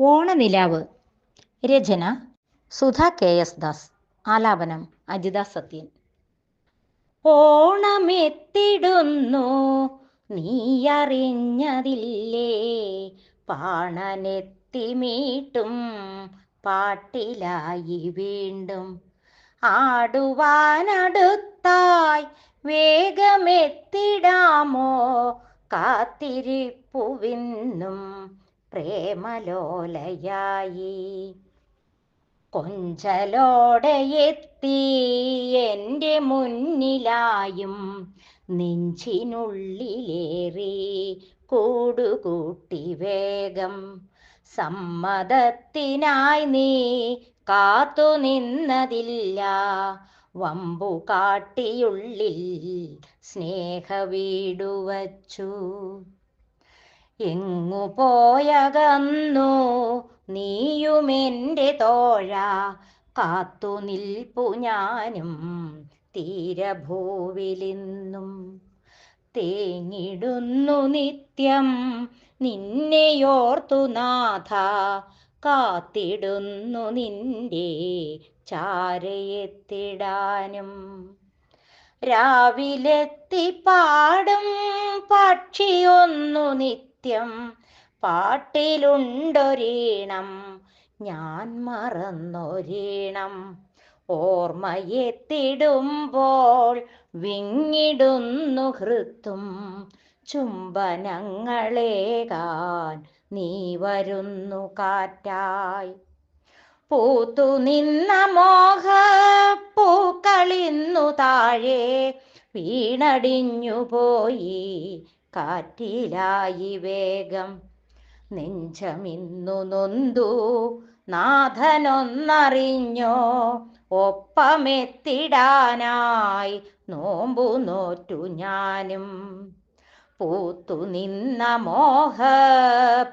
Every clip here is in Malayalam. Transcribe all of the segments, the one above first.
ഓണനിലാവ്. രചന സുധ കെ എസ് ദാസ്. ആലാപനം അജിത സത്യൻ. ഓണമെത്തിടുന്നു. നീയറിഞ്ഞതില്ലേ? പാണനെത്തിമീട്ടും പാട്ടിലായി വീണ്ടും. ആടുവാനടുത്തായി വേഗമെത്തിടാമോ? കാത്തിരിപ്പുവിന്നും പ്രേമലോലയായി. കൊഞ്ചലോടെ എത്തി എന്റെ മുന്നിലായും നെഞ്ചിനുള്ളിലേറി കൂടുകൂട്ടി വേഗം. സമ്മതത്തിനായി നീ കാത്തു നിന്നതില്ല. വമ്പു കാട്ടിയുള്ളിൽ സ്നേഹ സ്നേഹവീടുവച്ചു. എങ്ങു പോയകന്നു? നീയുമെന്റെ തോഴ. കാത്തു നിൽപ്പു ഞാനും തീരഭൂവിലിന്നും. തേങ്ങിടുന്നു നിത്യം നിന്നെയോർത്തു നാഥ. കാത്തിടുന്നു നിന്റെ ചാരയെത്തിടാനും. രാവിലെത്തി പാടും പക്ഷിയൊന്നു നിത്യം പാട്ടിലുണ്ടൊരീണം ഞാൻ മറന്നൊരീണം. ഓർമ്മയെത്തിടുമ്പോൾ വിങ്ങിടുന്നു ഹൃത്തും ചുംബനങ്ങളേകാൻ നീ വരുന്നു കാറ്റായി. പൂത്തു നിന്ന മോഹ പൂക്കളിന്നു താഴെ വീണടിഞ്ഞു പോയി കാറ്റിലായി വേഗം നെഞ്ചമിന്നു നൊന്തു. നാഥനൊന്നറിഞ്ഞോ? ഒപ്പമെത്തിടാനായി നോമ്പു നോറ്റു ഞാനും. പൂത്തു നിന്ന മോഹ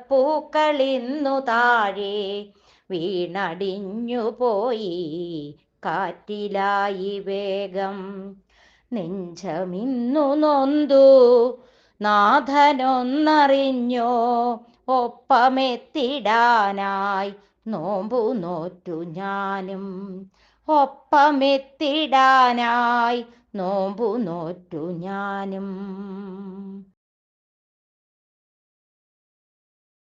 പൂക്കളിന്നു താഴെ വീണടിഞ്ഞു പോയി. കാറ്റിലായി വേഗം നെഞ്ചമിന്നു നൊന്തു. നാഥനൊന്നറിഞ്ഞോ? ഒപ്പമെത്തിടാനായി നോമ്പു നോറ്റു ഞാനും. ഒപ്പമെത്തിടാനായി നോമ്പു നോറ്റു ഞാനും.